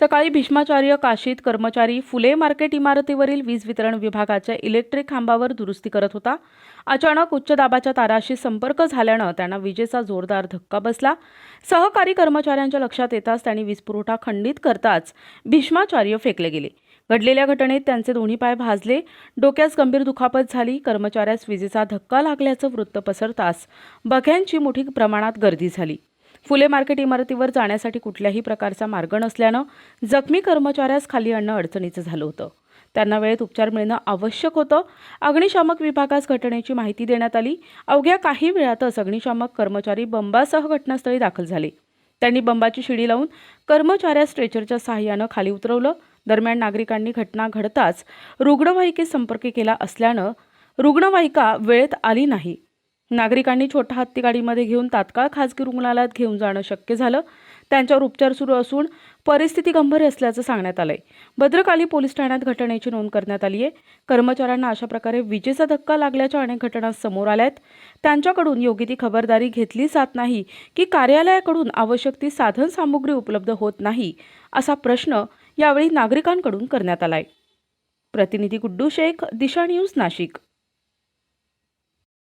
सकाळी भीष्माचार्य काशीत कर्मचारी फुले मार्केट इमारतीवरील वीज वितरण विभागाच्या इलेक्ट्रिक खांबावर दुरुस्ती करत होता. अचानक उच्च दाबाच्या ताराशी संपर्क झाल्यानं त्यांना विजेचा जोरदार धक्का बसला. सहकारी कर्मचाऱ्यांच्या लक्षात येताच त्यांनी वीज पुरवठा खंडित करताच भीष्माचार्य फेकले गेले. घडलेल्या घटनेत त्यांचे दोन्ही पाय भाजले. डोक्यास गंभीर दुखापत झाली. कर्मचाऱ्यास विजेचा धक्का लागल्याचं वृत्त पसरताच बघ्यांची मोठी प्रमाणात गर्दी झाली. फुले मार्केट इमारतीवर जाण्यासाठी कुठल्याही प्रकारचा मार्ग नसल्यानं जखमी कर्मचाऱ्यास खाली आणणं अडचणीचं झालं होतं. त्यांना वेळेत उपचार मिळणं आवश्यक होतं. अग्निशामक विभागास घटनेची माहिती देण्यात आली. अवघ्या काही वेळातच अग्निशामक कर्मचारी बंबासह घटनास्थळी दाखल झाले. त्यांनी बंबाची शिडी लावून कर्मचाऱ्यास स्ट्रेचरच्या सहाय्यानं खाली उतरवलं. दरम्यान नागरिकांनी घटना घडताच रुग्णवाहिकेत संपर्क केला असल्यानं रुग्णवाहिका वेळेत आली नाही. नागरिकांनी छोटा हत्ती गाडीमध्ये घेऊन तात्काळ खाजगी रुग्णालयात घेऊन जाणं शक्य झालं. त्यांच्यावर उपचार सुरू असून परिस्थिती गंभीर असल्याचं सांगण्यात आलंय. भद्रकाली पोलीस ठाण्यात घटनेची नोंद करण्यात आली आहे कर्मचाऱ्यांना अशा प्रकारे विजेचा धक्का लागल्याच्या अनेक घटना समोर आल्या आहेत त्यांच्याकडून योग्य ती खबरदारी घेतली जात नाही की कार्यालयाकडून आवश्यक ती साधन सामुग्री उपलब्ध होत नाही असा प्रश्न यावेळी नागरिकांकडून करण्यात आलाय. प्रतिनिधी गुड्डू शेख दिशा न्यूज नाशिक.